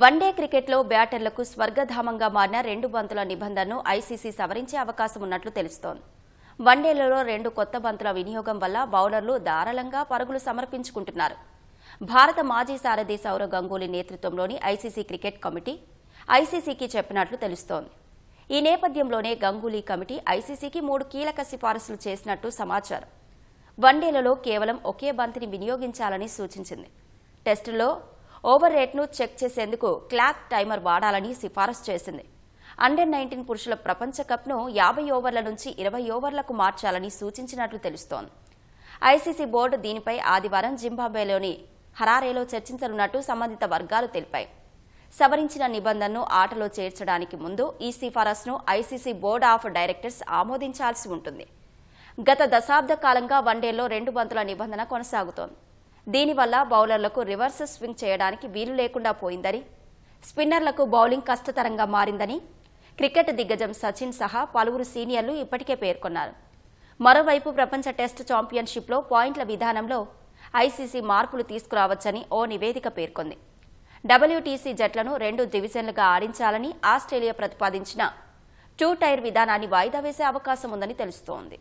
One day క్రికెట్లో బ్యాటర్లకు స్వర్గధామంగా మారిన రెండు బంతుల నిబంధనను ఐసీసీ సవరించే అవకాశం ఉన్నట్లు తెలుస్తోంది. వన్డేలలో రెండు కొత్త బంతుల వినియోగం వల్ల బౌలర్లు ధారాళంగా పరుగులు సమర్పించుకుంటున్నారు. భారత మాజీ సారథి సౌరవ్ గంగూలీ నేతృత్వంలోని ఐసీసీ క్రికెట్ కమిటీ ఐసీసీకి చెప్పినట్లు తెలుస్తోంది. ఈ నేపథ్యంలోనే గంగూలీ కమిటీ ఐసీసీకి మూడు కీలక సిఫారసులు చేసినట్టు సమాచారం. వన్డేలలో కేవలం ఒకే బంతిని వినియోగించాలని సూచించింది. టెస్టులో ఓవర్ రేట్ను చెక్ చేసేందుకు క్లాక్ టైమర్ వాడాలని సిఫారసు చేసింది. అండర్ నైన్టీన్ పురుషుల ప్రపంచ కప్ను యాభై ఓవర్ల నుంచి ఇరవై ఓవర్లకు మార్చాలని సూచించినట్లు తెలుస్తోంది. ఐసీసీ బోర్డు దీనిపై ఆదివారం జింబాబ్వేలోని హరారేలో చర్చించనున్నట్టు సంబంధిత వర్గాలు తెలిపాయి. సవరించిన నిబంధనను ఆటలో చేర్చడానికి ముందు ఈ సిఫారసును ఐసీసీ బోర్డ్ ఆఫ్ డైరెక్టర్స్ ఆమోదించాల్సి ఉంటుంది. గత దశాబ్ద కాలంగా వన్డేలో రెండు బంతుల నిబంధన కొనసాగుతోంది. దీనివల్ల బౌలర్లకు రివర్స్ స్వింగ్ చేయడానికి వీలు లేకుండా పోయిందని స్పిన్నర్లకు బౌలింగ్ కష్టతరంగా మారిందని క్రికెట్ దిగ్గజం సచిన్ సహా పలువురు సీనియర్లు ఇప్పటికే పేర్కొన్నారు. మరోవైపు ప్రపంచ టెస్ట్ ఛాంపియన్షిప్లో పాయింట్ల విధానంలో ఐసీసీ మార్పులు తీసుకురావచ్చని ఓ నివేదిక పేర్కొంది. డబ్ల్యూటీసీ జట్లను రెండు డివిజన్లుగా ఆడించాలని ఆస్ట్రేలియా ప్రతిపాదించిన టూ టైర్ విధానాన్ని వాయిదా వేసే అవకాశం ఉందని తెలుస్తోంది.